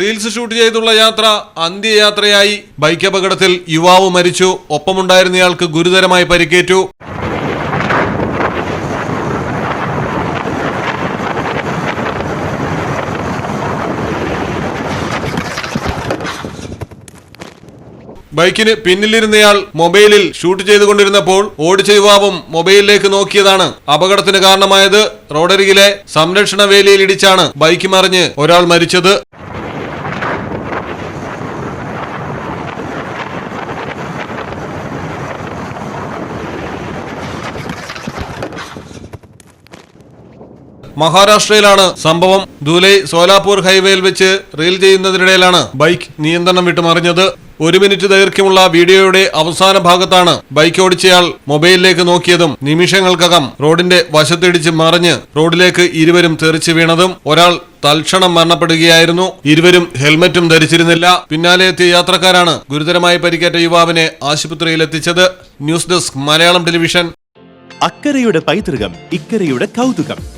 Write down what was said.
Reels shoot ചെയ്തുള്ള യാത്ര അന്ത്യയാത്രയായി bike അപകടത്തിൽ യുവാവ് മരിച്ചു. ഒപ്പമുണ്ടായിരുന്നയാൾക്ക് ഗുരുതരമായി പരിക്കേറ്റു. ബൈക്കിന് പിന്നിലിരുന്നയാൾ മൊബൈലിൽ ഷൂട്ട് ചെയ്തുകൊണ്ടിരുന്നപ്പോൾ ഓടിച്ച യുവാവും മൊബൈലിലേക്ക് നോക്കിയതാണ്. അപകടത്തിന് കാരണമായത് റോഡരികിലെ സംരക്ഷണ വേലിയിൽ ഇടിച്ചാണ് ബൈക്ക് മറിഞ്ഞ് ഒരാൾ മരിച്ചത്. മഹാരാഷ്ട്രയിലാണ് സംഭവം. ദുലൈ സോലാപൂർ ഹൈവേയിൽ വെച്ച് റീൽ ചെയ്യുന്നതിനിടയിലാണ് ബൈക്ക് നിയന്ത്രണം വിട്ടുമറിഞ്ഞത്. ഒരു മിനിറ്റ് ദൈർഘ്യമുള്ള വീഡിയോയുടെ അവസാന ഭാഗത്താണ് ബൈക്ക് ഓടിച്ചയാൾ മൊബൈലിലേക്ക് നോക്കിയതും നിമിഷങ്ങൾക്കകം റോഡിന്റെ വശത്തിടിച്ച് മറിഞ്ഞ് റോഡിലേക്ക് ഇരുവരും തെറിച്ചു വീണതും ഒരാൾ തൽക്ഷണം മരണപ്പെടുകയായിരുന്നു. ഇരുവരും ഹെൽമറ്റും ധരിച്ചിരുന്നില്ല. പിന്നാലെ എത്തിയ യാത്രക്കാരാണ് ഗുരുതരമായി പരിക്കേറ്റ യുവാവിനെ ആശുപത്രിയിൽ എത്തിച്ചത് ന്യൂസ് ഡെസ്ക് മലയാളം ടെലിവിഷൻ. അക്കരയുടെ പൈതൃകം ഇക്കരയുടെ കൗതുകം.